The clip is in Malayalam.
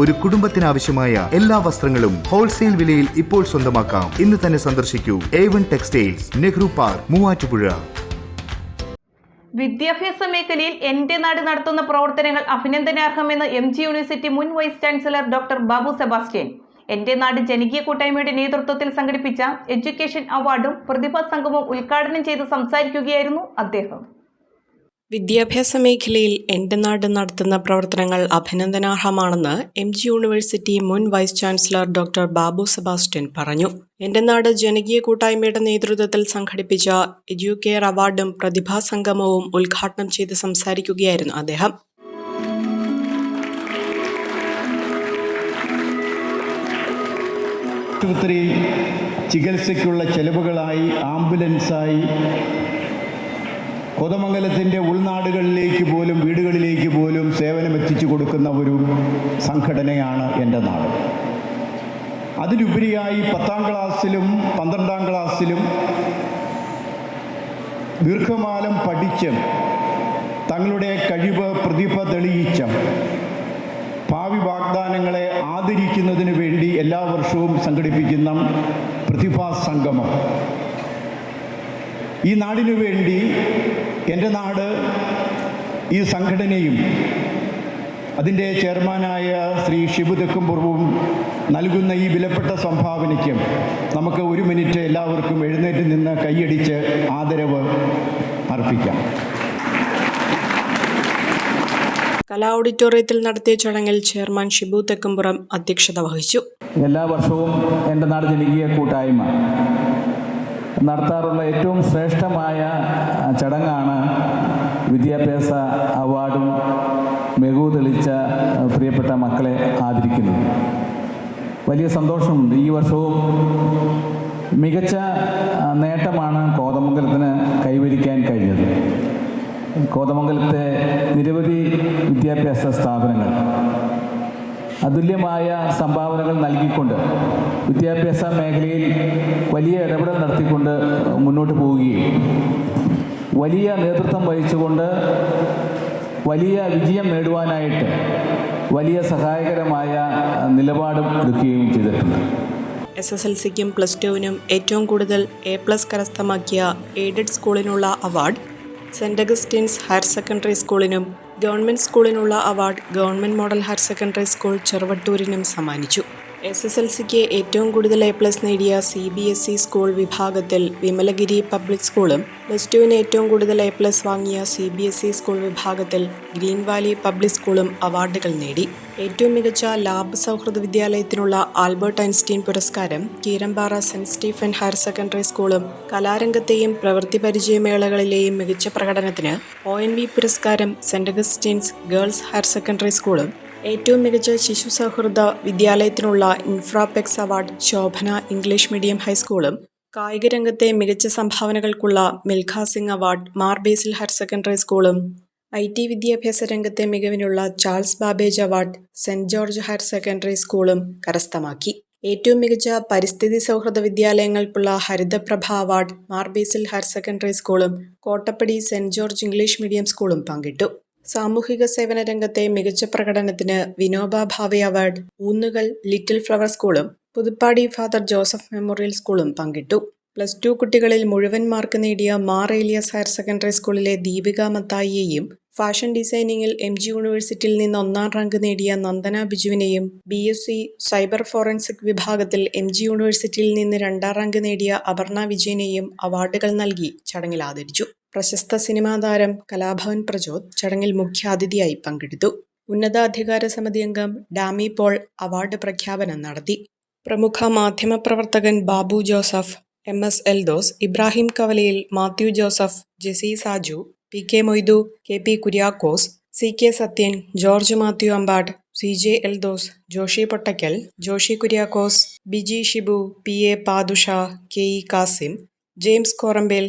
ഒരു കുടുംബത്തിനാവശ്യമായ എല്ലാ വസ്ത്രങ്ങളും ഹോൾസെയിൽ വിലയിൽ ഇപ്പോൾ സ്വന്തമാക്കാം. ഇന്ന് തന്നെ സന്ദർശിക്കൂ. A one textiles Nehru park Muvattupuzha. വിദ്യാഭ്യാസ മേഖലയിൽ എന്റെ നാട് നടത്തുന്ന പ്രവർത്തനങ്ങൾ അഭിനന്ദനാർഹമെന്ന് എം ജി യൂണിവേഴ്സിറ്റി മുൻ vice chancellor doctor Babu Sebastian. എന്റെ നാട് ജനകീയ കൂട്ടായ്മയുടെ നേതൃത്വത്തിൽ സംഘടിപ്പിച്ച എഡ്യൂക്കേഷൻ അവാർഡും പ്രതിഭാ സംഗമവും ഉദ്ഘാടനം ചെയ്ത് സംസാരിക്കുകയായിരുന്നു അദ്ദേഹം. വിദ്യാഭ്യാസ മേഖലയിൽ എന്റെ നാട് നടത്തുന്ന പ്രവർത്തനങ്ങൾ അഭിനന്ദനാർഹമാണെന്ന് എം ജി യൂണിവേഴ്സിറ്റി മുൻ vice chancellor doctor Babu Sebastian പറഞ്ഞു. എന്റെ നാട് ജനകീയ കൂട്ടായ്മയുടെ നേതൃത്വത്തിൽ സംഘടിപ്പിച്ച എഡ്യൂക്കെയർ അവാർഡും പ്രതിഭാ സംഗമവും ഉദ്ഘാടനം ചെയ്ത് സംസാരിക്കുകയായിരുന്നു അദ്ദേഹം. ചികിത്സയ്ക്കുള്ള ചെലവുകളായി ആംബുലൻസായി കൊതമംഗലത്തിന്റെ ഉൾനാടുകളിലേക്ക് പോലും വീടുകളിലേക്ക് പോലും സേവനം എത്തിച്ചു കൊടുക്കുന്ന ഒരു സംഘടനയാണ് എന്റെ നാട്. അതിലുപരിയായി പത്താം ക്ലാസ്സിലും പന്ത്രണ്ടാം ക്ലാസ്സിലും ദീർഘമാലം പഠിച്ച് തങ്ങളുടെ കഴിവ് പ്രതിഭ തെളിയിച്ച ഭാവി വാഗ്ദാനങ്ങളെ ആദരിക്കുന്നതിന് വേണ്ടി എല്ലാ വർഷവും സംഘടിപ്പിക്കുന്ന പ്രതിഭാ സംഗമം. ഈ നാടിനു വേണ്ടി എന്റെ നാട് ഈ സംഘടനയും അതിന്റെ ചെയർമാനായ ശ്രീ ഷിബു തെക്കുംപുറവും നൽകുന്ന ഈ വിലപ്പെട്ട സംഭാവനയ്ക്ക് നമുക്ക് ഒരു മിനിറ്റ് എല്ലാവർക്കും എഴുന്നേറ്റ് നിന്ന് കൈയടിച്ച് ആദരവ് അർപ്പിക്കാം. കലാ ഓഡിറ്റോറിയത്തിൽ നടത്തിയ ചടങ്ങിൽ ചെയർമാൻ ഷിബു തെക്കുംപുറം അധ്യക്ഷത വഹിച്ചു. എല്ലാ വർഷവും എന്റെ നാട് ജനകീയ കൂട്ടായ്മ നടത്താറുള്ള ഏറ്റവും ശ്രേഷ്ഠമായ ചടങ്ങാണ് വിദ്യാഭ്യാസ അവാർഡും മികവ് തെളിച്ച പ്രിയപ്പെട്ട മക്കളെ ആദരിക്കുന്നു. വലിയ സന്തോഷമുണ്ട്. ഈ വർഷവും മികച്ച നേട്ടമാണ് കോതമംഗലത്തിന് കൈവരിക്കാൻ കഴിഞ്ഞത്. കോതമംഗലത്തെ നിരവധി വിദ്യാഭ്യാസ സ്ഥാപനങ്ങൾ അതുല്യമായ സംഭാവനകൾ നൽകിക്കൊണ്ട് വിദ്യാഭ്യാസ മേഖലയിൽ വലിയ ഇടപെടൽ നടത്തിക്കൊണ്ട് മുന്നോട്ട് പോവുകയും വലിയ നേതൃത്വം വഹിച്ചുകൊണ്ട് വലിയ വിജയം നേടുവാനായിട്ട് വലിയ സഹായകരമായ നിലപാടും എടുക്കുകയും ചെയ്തിട്ടുണ്ട്. എസ് എസ് എൽ സിക്കും പ്ലസ് ടുവിനും ഏറ്റവും കൂടുതൽ എ പ്ലസ് കരസ്ഥമാക്കിയ aided സ്കൂളിനുള്ള award saint Augustine's higher secondary സ്കൂളിനും government സ്കൂളിനുള്ള award government model higher secondary school ചെറുവട്ടൂരിനും സമ്മാനിച്ചു. എസ് എസ് എൽ സിക്ക് ഏറ്റവും കൂടുതൽ എ പ്ലസ് നേടിയ C B S E school വിഭാഗത്തിൽ വിമലഗിരി പബ്ലിക് സ്കൂളും പ്ലസ് ടുവിന് ഏറ്റവും കൂടുതൽ എ പ്ലസ് വാങ്ങിയ C B S E school വിഭാഗത്തിൽ ഗ്രീൻ വാലി പബ്ലിക് സ്കൂളും അവാർഡുകൾ നേടി. ഏറ്റവും മികച്ച ലാബ് സൗഹൃദ വിദ്യാലയത്തിനുള്ള ആൽബർട്ട് ഐൻസ്റ്റീൻ പുരസ്കാരം Keerampara saint Stephen higher secondary സ്കൂളും കലാരംഗത്തെയും പ്രവൃത്തി പരിചയമേളകളിലെയും മികച്ച പ്രകടനത്തിന് ഒ എൻ വി പുരസ്കാരം saint Augustine's girls higher secondary സ്കൂളും ഏറ്റവും മികച്ച ശിശു സൗഹൃദ വിദ്യാലയത്തിനുള്ള Infrapex award Shobhana English medium ഹൈസ്കൂളും കായിക രംഗത്തെ മികച്ച സംഭാവനകൾക്കുള്ള Milkha Singh award Mar Basil higher secondary സ്കൂളും. ഐ ടി വിദ്യാഭ്യാസ രംഗത്തെ മികവിനുള്ള Charles Babbage award saint George higher secondary സ്കൂളും കരസ്ഥമാക്കി. ഏറ്റവും മികച്ച പരിസ്ഥിതി സൗഹൃദ വിദ്യാലയങ്ങൾക്കുള്ള Harithaprabha award Mar Basil higher secondary സ്കൂളും Kottappady saint George English medium സ്കൂളും പങ്കിട്ടു. സാമൂഹിക സേവന രംഗത്തെ മികച്ച പ്രകടനത്തിന് Vinoba Bhave award Oonnukal little flower സ്കൂളും പുതുപ്പാടി ഫാദർ ജോസഫ് മെമ്മോറിയൽ സ്കൂളും പങ്കിട്ടു. പ്ലസ് ടു കുട്ടികളിൽ മുഴുവൻ മാർക്ക് നേടിയ മാർ ഏലിയസ് ഹയർ സെക്കൻഡറി സ്കൂളിലെ ദീപിക മത്തായിയെയും ഫാഷൻ ഡിസൈനിങ്ങിൽ എം ജി യൂണിവേഴ്സിറ്റിയിൽ നിന്ന് ഒന്നാം റാങ്ക് നേടിയ Nandana ബിജുവിനെയും B S C cyber forensic വിഭാഗത്തിൽ എം ജി യൂണിവേഴ്സിറ്റിയിൽ നിന്ന് രണ്ടാം റാങ്ക് നേടിയ അപർണ വിജയനെയും അവാർഡുകൾ നൽകി ചടങ്ങിൽ ആദരിച്ചു. പ്രശസ്ത സിനിമാ താരം കലാഭവൻ പ്രചോദ് ചടങ്ങിൽ മുഖ്യാതിഥിയായി പങ്കെടുത്തു. ഉന്നതാധികാര സമിതി അംഗം ഡാമി പോൾ അവാർഡ് പ്രഖ്യാപനം നടത്തി. പ്രമുഖ മാധ്യമപ്രവർത്തകൻ Babu Joseph M S Eldose Ibrahim Kavalayil Mathew Joseph Jessy Saju P K Moidu K P Kuriakose C K Sathyan George Mathew Ambat C J Eldose Joshy Pottakkal Joshy Kuriakose Biji Shibu P A Padusha K E Kasim James Korambel